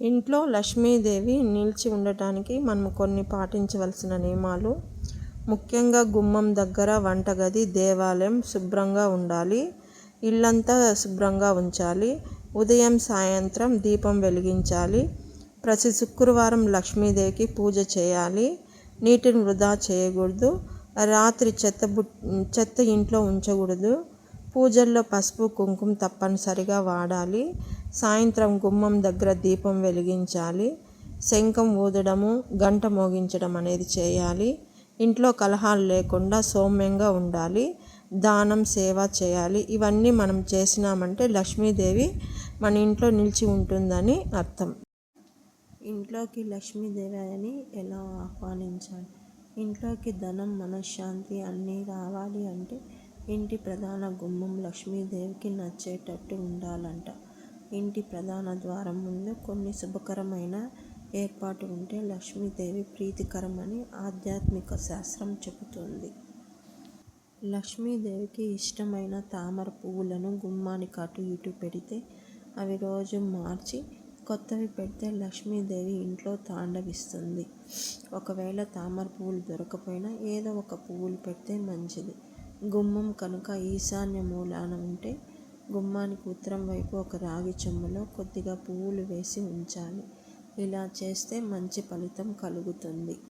ఇంట్లో లక్ష్మీదేవి నిలిచి ఉండటానికి మనం కొన్ని పాటించవలసిన నియమాలు. ముఖ్యంగా గుమ్మం దగ్గర వంటగది దేవాలయం శుభ్రంగా ఉండాలి. ఇల్లంతా శుభ్రంగా ఉంచాలి. ఉదయం సాయంత్రం దీపం వెలిగించాలి. ప్రతి శుక్రవారం లక్ష్మీదేవికి పూజ చేయాలి. నీటిని వృధా చేయకూడదు. రాత్రి చెత్త బు చెత్త ఇంట్లో ఉంచకూడదు. పూజల్లో పసుపు కుంకుమ తప్పనిసరిగా వాడాలి. సాయంత్రం గుమ్మం దగ్గర దీపం వెలిగించాలి. శంఖం ఊదడము గంట మోగించడం అనేది చేయాలి. ఇంట్లో కలహాలు లేకుండా సౌమ్యంగా ఉండాలి. దానం సేవ చేయాలి. ఇవన్నీ మనం చేసినామంటే లక్ష్మీదేవి మన ఇంట్లో నిలిచి ఉంటుందని అర్థం. ఇంట్లోకి లక్ష్మీదేవి అని ఎలా ఆహ్వానించాలి? ఇంట్లోకి ధనం మనశ్శాంతి అన్నీ రావాలి అంటే ఇంటి ప్రధాన గుమ్మం లక్ష్మీదేవికి నచ్చేటట్టు ఉండాలంట. ఇంటి ప్రధాన ద్వారం ముందు కొన్ని శుభకరమైన ఏర్పాటు ఉంటే లక్ష్మీదేవి ప్రీతికరమని ఆధ్యాత్మిక శాస్త్రం చెబుతుంది. లక్ష్మీదేవికి ఇష్టమైన తామర పువ్వులను గుమ్మానికి అటు ఇటు పెడితే అవి రోజు మార్చి కొత్తవి పెడితే లక్ష్మీదేవి ఇంట్లో తాండవిస్తుంది. ఒకవేళ తామర పువ్వులు దొరకపోయినా ఏదో ఒక పువ్వులు పెడితే మంచిది. గుమ్మం కనుక ఈశాన్య మూలాన ఉంటే గుమ్మానికి ఉత్తరం వైపు ఒక రాగి చెంబులో కొద్దిగా పువ్వులు వేసి ఉంచాలి. ఇలా చేస్తే మంచి ఫలితం కలుగుతుంది.